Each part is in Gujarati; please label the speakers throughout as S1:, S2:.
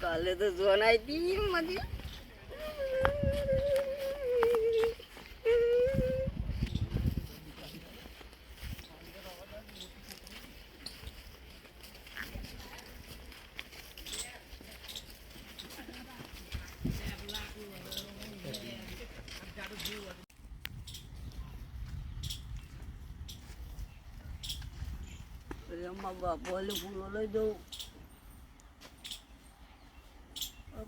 S1: કાલે તો જોન આવી હતી મજી. બાપોલે પૂરો લઈ દઉં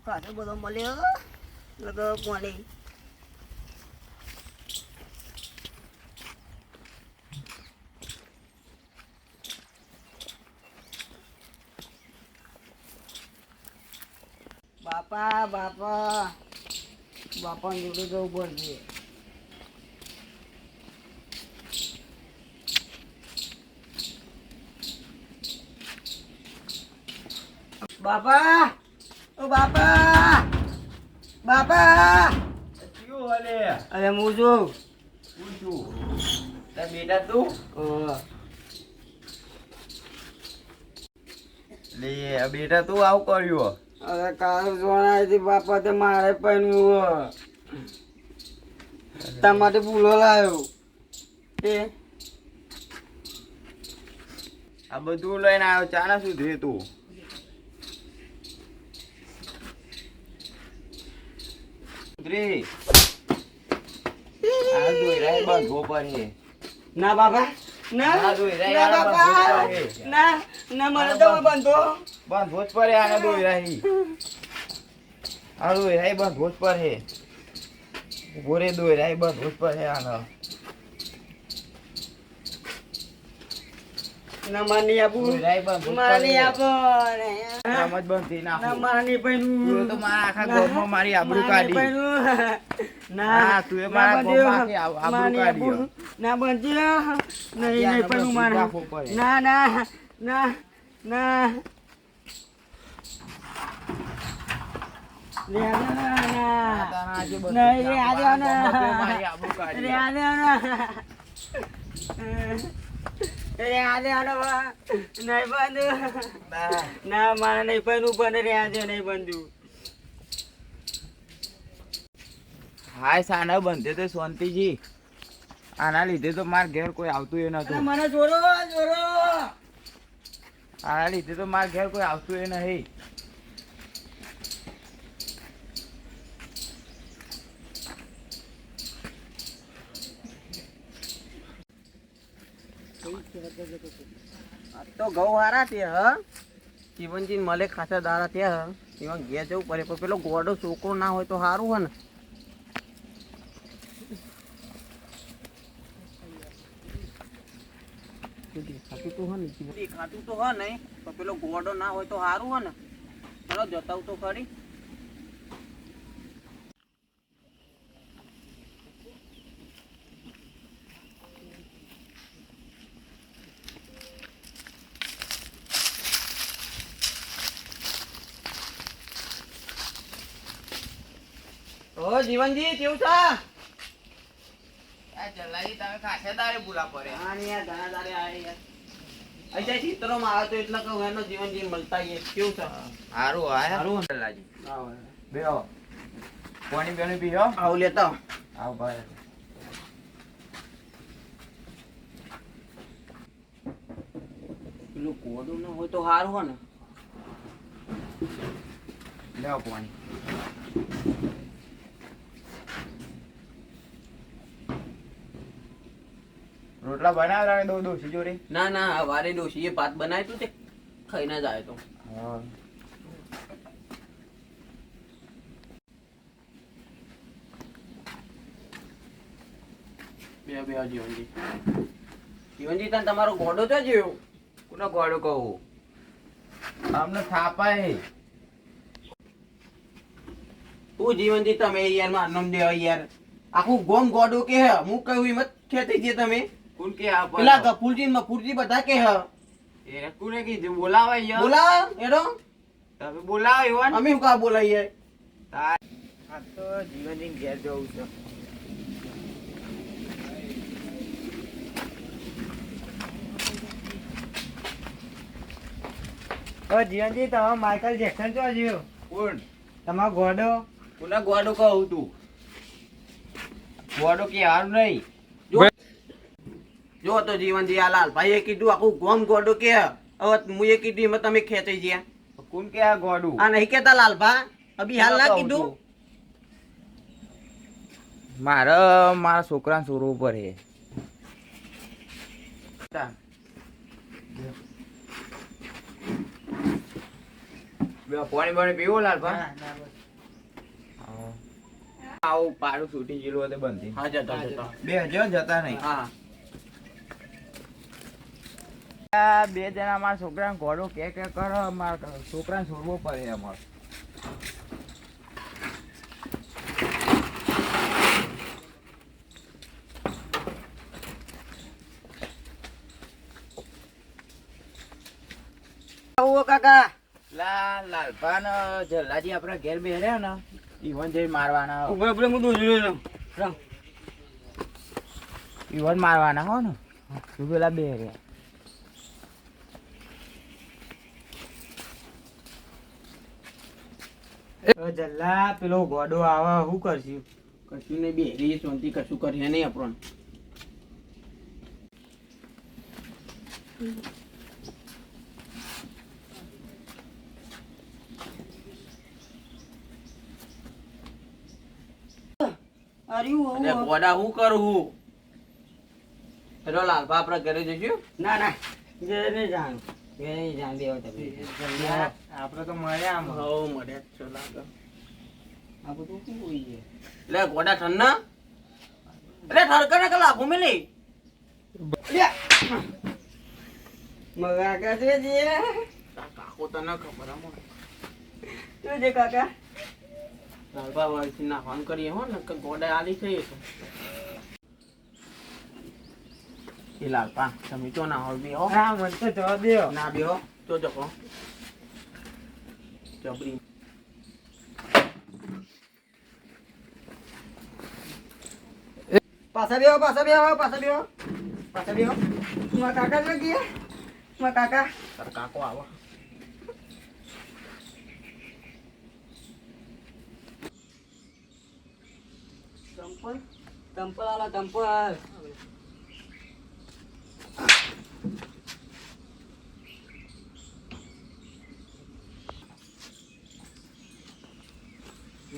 S1: કાઢે બધો મળ્યો લગો પાણી. બાપા બાપા. બાપા જોડે જવું પડશે. બાપા ઓ બાપા બાપા.
S2: કયું હલે
S1: અરે હું છું.
S2: હું છું તાર બેટા તું. લે બેટા તું આવું કર્યું?
S1: અરે કાલ હતી બાપા તે મારે પહેર્યું તમારે ભૂલો લાવ્યો એ.
S2: આ બધું લઈને આવ્યો ચાના શું થયું તું? ઉતરી. આ દોયરા બાંધવો પડે.
S1: ના બાપા ના.
S2: ના રહ્યા,
S1: ના ના. ના મને તો બંધો.
S2: બાંધવો જ પડે આને દોયરા ઈ. આ દોયરા બાંધવો જ પડે ઊભો રે દોયરા બાંધવો જ પડે આને.
S1: ના માની આપું માની. આપો
S2: આમ બંધી
S1: ના
S2: નાખું.
S1: માની પહેર્યું
S2: તો મારા આખા ગામમાં મારી આબરૂ કાઢી.
S1: ના
S2: તું એ મારા
S1: ના
S2: આબ- આબરૂ કાઢી.
S1: ના બંધ્યો. નહીં નહીં પહેર્યું
S2: બધું
S1: મારે ના ના ના ના રે આ દે ના, ના.
S2: તારા આજે બધું
S1: નહીં, રે આ દે
S2: મારા
S1: ના.
S2: મારી.
S1: નહીં પણ રે આ નહીં બંધું
S2: હાય સાના બંધે તો શાંતિજી. આના લીધે તો માર ઘેર કોઈ આવતું એ નતું.
S1: મને જોરો જોરો.
S2: આના લીધે તો માર ઘેર કોઈ આવતું એ નહીં
S1: આ તો ઘઉં હારા તે હ. જીવનજી મળે ખાસા દારા ત્યાં હ. એમાં ઘેર જવું પડે, પણ પેલો ગોડો છોકરો ના હોય તો સારું હોય ને. ખાતું તો, હ ને જીવન. તો, હ, નહીં, પણ પેલો ગોડો ના હોય તો સારું હોય ને. ચલો, જતાવ તો ખરી. ઓ જીવનજી કેવું છે?
S2: જલ્લાજી તમે ખાસે તારે ભૂલા પડે
S1: આની યાર ઘણા દાડે આ યાર અચ્છા ચિત્રોમાં આવે તો એટલે કહું એનો જીવનજી મળતા કેવું છે?
S2: હારું આયા
S1: હારું.
S2: જલ્લાજી બેહો. પાણી બેણી પીઓ
S1: આવું લેતા. આવો.
S2: આવ ભાઈ.
S1: પેલું કોડું ના હોય તો સારું હોય ને.
S2: લેવો પાણી રોટલા બનાવરા દો દો જોડે
S1: ના ના આ વારે ડોશી એ ભાત બનાવ્યું તું તે. ખાઈને જ આવ્યો તો.
S2: હા.
S1: બે બે આ જીવનજી જીવનજી તને તમારો ગોડો તો જોયો?
S2: કોનો ગોળો કહું? આમને થાપાય
S1: તું જીવનજી તમે યારમાં નામ દેવા યાર. આખું ગોમ ગોડો કે હે? હું કહ્યું એમ ખેતી જે તમે.
S2: કોણ કે આ
S1: પેલા ગફુરજી ને મફુરજી બધા કે હે.
S2: એ કોને કીધું? બોલાવાય યાર
S1: બોલાવો એડો.
S2: તમે બોલાવો ઈવન
S1: અમે કા બોલાઈએ
S2: આ તો જીવનની ઘેર જવું છે.
S3: ઓ જીવનજી તમે માઇકલ જેક્સન છો? જીવ
S2: કોણ?
S3: તમારો ગોડો?
S2: કોના ગોડો કહું તું? ગોડો કે હારું નહીં.
S1: જો તો જીવનજી આ લાલભાઈએ કીધું આખું ગોમ ગોડું કે હવે હું એ કીધું એમાં તમે ખેંચાઈ ગયા.
S2: કોણ કે આ ગોડું?
S1: આ નહીં કેતા લાલભા અભી હાલ ના કીધું.
S2: મારે મારા છોકરાને ઉપર હે. પાણી પાણી પીવો લાલભા? આવું પાડું છૂટી ગયેલું હતું બંધી
S1: હા જતા જતા.
S2: બે હજાર જતા નહીં.
S1: હા.
S2: બે જણા મારા છોકરાને ઘોડો કે કે કરો મારા છોકરાને છોડવો પડે અમારે.
S1: આવો કાકા.
S2: લા લાલપાન જલ્લાજી આપણા ઘેર બે રહ્યા ને ઈવન જઈને મારવાના.
S1: હું
S2: ઈવન મારવાના હો ને. પેલા બે રહ્યા
S3: ઓ જલ્લા પેલો ગોડો આવા શું કરશું?
S1: કશું નહીં બેરી શાંતિ કશું કરીએ નહીં આપણને. અરે ગોડા હું કરું હેલો લાલભા આપણે ઘરે જઈશું?
S3: ના ના ઘેર જાણું દેવો તો મળ્યા આમ.
S1: હવ મળ્યા જ છો લાગે.
S3: આપડે તો શું હોય
S1: લે ગોડા ઠંડા અરે ઠરકને કે લાભો મેલી?
S3: મગા છે
S1: કાકો ના ખબર આમાં
S3: છે કાકા?
S1: વાળથી નાખવાનું કરીએ હો ને ગોડા આલી છે એ લાલપા તમે તો ના હોય બે હો
S3: મને તો જવા દો
S1: ના બે હો તો જકો જબરી.
S3: પાછા બેહો પાછા બેહો પાછા બેહો. પાછા બેહો. મારા કાકા જો ગયા? મારા કાકા.
S1: તાર કાકો આવો.
S3: ચંપલ ચંપલ આલા ચંપલ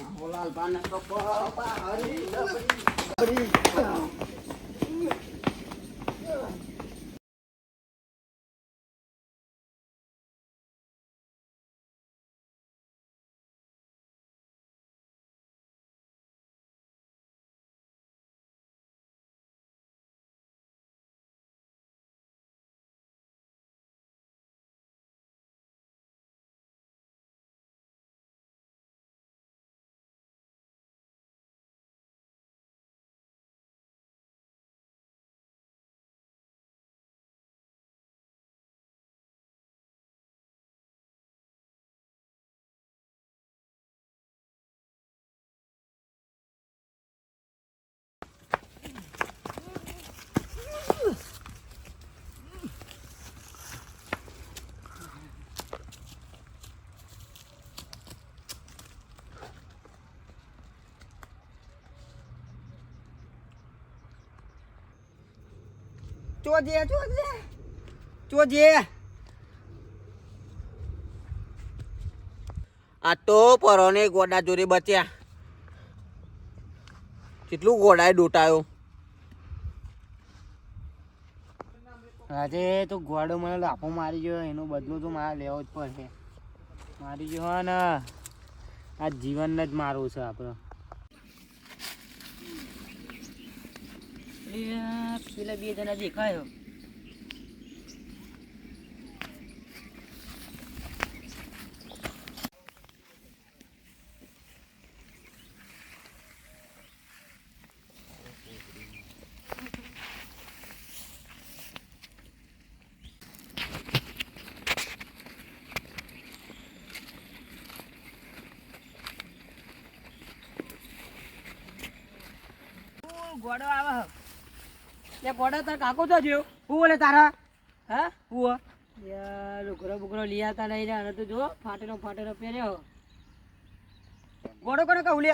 S1: ના હો લાલપા ને તો પા હરી જબરી
S3: ચોજે ચોજે. ચોજે.
S1: આ તો પરોને ગોડા જોડે બચ્યા. કેટલું ગોડાએ ડોટાયો
S3: આજે તો ગોડો મને લાફો મારી ગયો, એનો બદલો તો મારે લેવો જ પડશે. મારી ગયો ને, આ જીવન જ મારવું છે આપણે. પેલા બે જણા દેખાયો.
S4: ગોડો આવે. એ ગોડા તાર કાકો તો જ્યો હું બોલે તારા? હા? હું યાર, ઉઘરો બુકરો લઈ આવતા નહીં ને અને તું જો, ફાટેલો ફાટેલો પહેર્યો. ગોડો કોને કહું, લે.